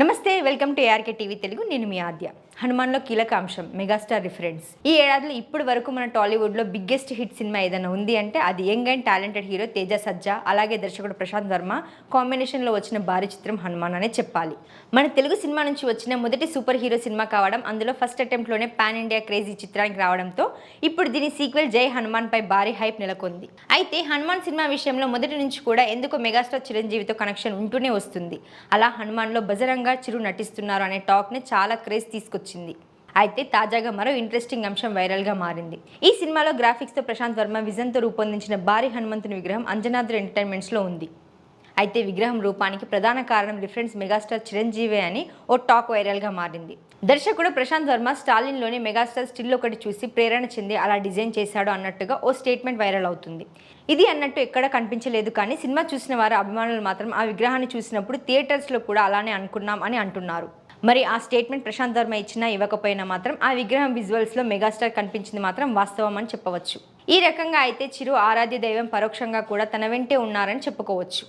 నమస్తే welcome to ARK TV Telugu. నేను మీ ఆద్య. హనుమాన్లో కీలక అంశం మెగాస్టార్ రిఫరెన్స్. ఈ ఏడాదిలో ఇప్పటి వరకు మన టాలీవుడ్లో బిగ్గెస్ట్ హిట్ సినిమా ఏదైనా ఉంది అంటే అది young and talented hero Teja Sajja అలాగే దర్శకుడు ప్రశాంత్ వర్మ కాంబినేషన్లో వచ్చిన భారీ చిత్రం హనుమాన్ అనే చెప్పాలి. మన తెలుగు సినిమా నుంచి వచ్చిన మొదటి సూపర్ హీరో సినిమా కావడం అందులో ఫస్ట్ అటెంప్ట్లోనే పాన్ ఇండియా క్రేజీ చిత్రానికి రావడంతో ఇప్పుడు దీని సీక్వెల్ జై హనుమాన్ పై భారీ హైప్ నెలకొంది. అయితే హనుమాన్ సినిమా విషయంలో మొదటి నుంచి కూడా ఎందుకో మెగాస్టార్ చిరంజీవితో కనెక్షన్ ఉంటూనే వస్తుంది. అలా హనుమాన్లో బజరంగ చిరు నటిస్తున్నారు అనే టాక్ని చాలా క్రేజ్ తీసుకొచ్చింది. అయితే తాజాగా మరో ఇంట్రెస్టింగ్ అంశం వైరల్గా మారింది. ఈ సినిమాలో గ్రాఫిక్స్తో ప్రశాంత్ వర్మ విజన్తో రూపొందించిన భారీ హనుమంతుని విగ్రహం అంజనాద్రి ఎంటర్టైన్మెంట్స్లో ఉంది. అయితే విగ్రహం రూపానికి ప్రధాన కారణం రిఫరెన్స్ మెగాస్టార్ చిరంజీవి అని ఓ టాక్ వైరల్గా మారింది. దర్శకుడు ప్రశాంత్ వర్మ స్టాలిన్లోని మెగాస్టార్ స్టిల్ ఒకటి చూసి ప్రేరణ చెంది అలా డిజైన్ చేశాడు అన్నట్టుగా ఓ స్టేట్మెంట్ వైరల్ అవుతుంది. ఇది అన్నట్టు ఎక్కడ కనిపించలేదు కానీ సినిమా చూసిన వారు అభిమానులు మాత్రం ఆ విగ్రహాన్ని చూసినప్పుడు థియేటర్స్లో కూడా అలానే అనుకున్నాం అని అంటున్నారు. మరి ఆ స్టేట్మెంట్ ప్రశాంత్ వర్మ ఇచ్చినా ఇవ్వకపోయినా మాత్రం ఆ విగ్రహం విజువల్స్లో మెగాస్టార్ కనిపించింది మాత్రం వాస్తవం అని చెప్పవచ్చు. ఈ రకంగా అయితే చిరు ఆరాధ్య దైవం పరోక్షంగా కూడా తన వెంటే ఉన్నారని చెప్పుకోవచ్చు.